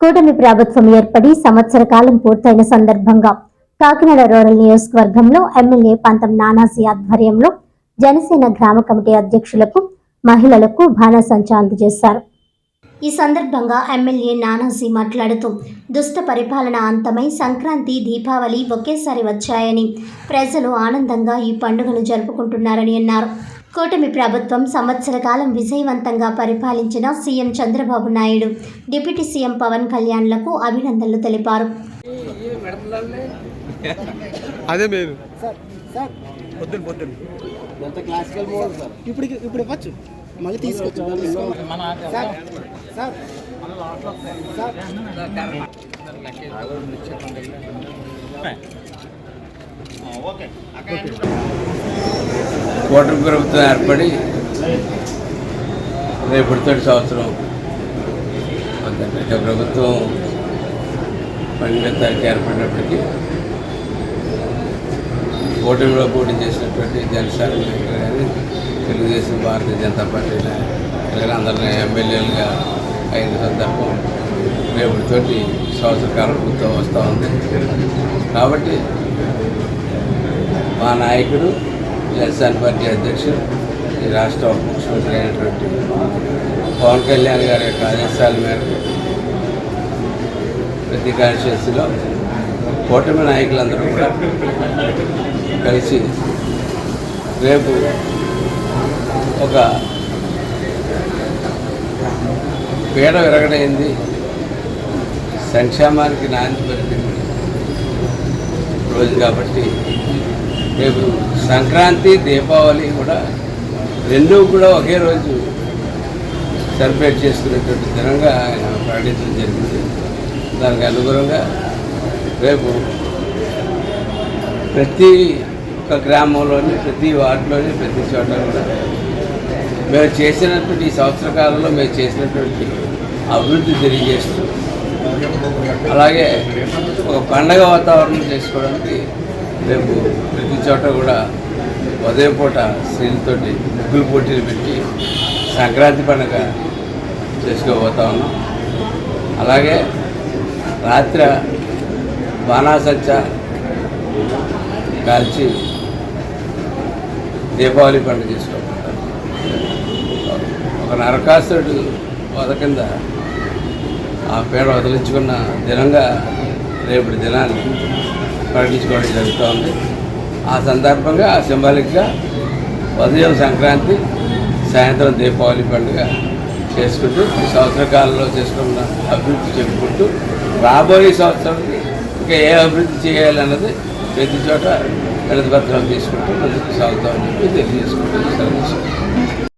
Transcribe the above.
కూటమి ప్రభుత్వం ఏర్పడి సంవత్సర కాలం పూర్తయిన సందర్భంగా కాకినాడ రూరల్ నియోజకవర్గంలో ఎమ్మెల్యే పంతం నానాసి ఆధ్వర్యంలో జనసేన గ్రామ కమిటీ అధ్యక్షులకు మహిళలకు బాణసంచా అందజేశారు ఈ సందర్భంగా ఎమ్మెల్యే నానాసి మాట్లాడుతూ దుష్ట పరిపాలన అంతమై సంక్రాంతి దీపావళి ఒకేసారి వచ్చాయని ప్రజలు ఆనందంగా ఈ పండుగను జరుపుకుంటున్నారని అన్నారు. కూటమి ప్రభుత్వం సంవత్సర కాలం విజయవంతంగా పరిపాలించిన CM Chandrababu Naidu deputy CM Pawan కళ్యాణ్లకు అభినందనలు తెలిపారు. అదే మెయిన్. Sir sir. పొద్దున పొద్దున ఎంత క్లాసికల్ మోడల్ సార్? ఇప్పుడు ఇప్పుడు ఇవ్వచ్చు. మళ్ళీ తీసుకొచ్చు సార్ సార్. సార్. కూటమి ప్రభుత్వం ఏర్పడి రేపటితోటి సంవత్సరం ప్రభుత్వం పన్నెండో తారీఖు ఏర్పడినప్పటికీ కూటమిలో పోటీ చేసినటువంటి జనసేన నాయకులు కానీ తెలుగుదేశం భారతీయ జనతా పార్టీ నాయకులు అందరినీ ఎమ్మెల్యేలుగా అయిన సందర్భం రేపటితోటి సంవత్సర కాలం పూర్తి వస్తూ ఉంది. కాబట్టి మా నాయకుడు జనసేన పార్టీ అధ్యక్షుడు ఈ రాష్ట్ర ముఖ్యమంత్రి అయినటువంటి పవన్ కళ్యాణ్ గారి యొక్క ఆదేశాల మేరకు ప్రతి కాన్స్టిట్యూన్సీలో కూటమి నాయకులందరూ కూడా కలిసి రేపు ఒక పీడ విరగడైంది సంక్షేమానికి నాంది పలికింది రోజు కాబట్టి రేపు సంక్రాంతి దీపావళి కూడా రెండూ కూడా ఒకే రోజు సెలబ్రేట్ చేసుకునేటువంటి దినంగా ఆయన ప్రకటించడం జరిగింది. దానికి అనుగుణంగా రేపు ప్రతి ఒక్క గ్రామంలోని ప్రతి వార్డులోని ప్రతి చోట కూడా మేము చేసినటువంటి ఈ సంవత్సర కాలంలో మేము చేసినటువంటి అభివృద్ధి తెలియజేస్తూ అలాగే ఒక పండగ వాతావరణం చేసుకోవడానికి రేపు ప్రతి చోట కూడా ఉదయం పూట స్త్రీలతోటి ముగ్గులు పోటీలు పెట్టి సంక్రాంతి పండుగ చేసుకోబోతా ఉన్నాం. అలాగే రాత్రి బాణాసంచ కాల్చి దీపావళి పండుగ చేసుకోబోతాం. ఒక నరకాసుడు వద కింద ఆ పేడ వదిలించుకున్న దినంగా రేపటి దినాన్ని ప్రకటించుకోవడం జరుగుతూ ఉంది. ఆ సందర్భంగా ఆ సింబాలిక్గా ఉదయం సంక్రాంతి సాయంత్రం దీపావళి పండుగ చేసుకుంటూ ఈ సంవత్సర కాలంలో చేసుకున్న అభివృద్ధి చెప్పుకుంటూ రాబోయే సంవత్సరం ఇంకా ఏ అభివృద్ధి చేయాలన్నది ప్రతి చోట గణిత పత్రాలు తీసుకుంటూ ముందుకు సాగుతామని చెప్పి తెలియజేసుకుంటూ సెలవు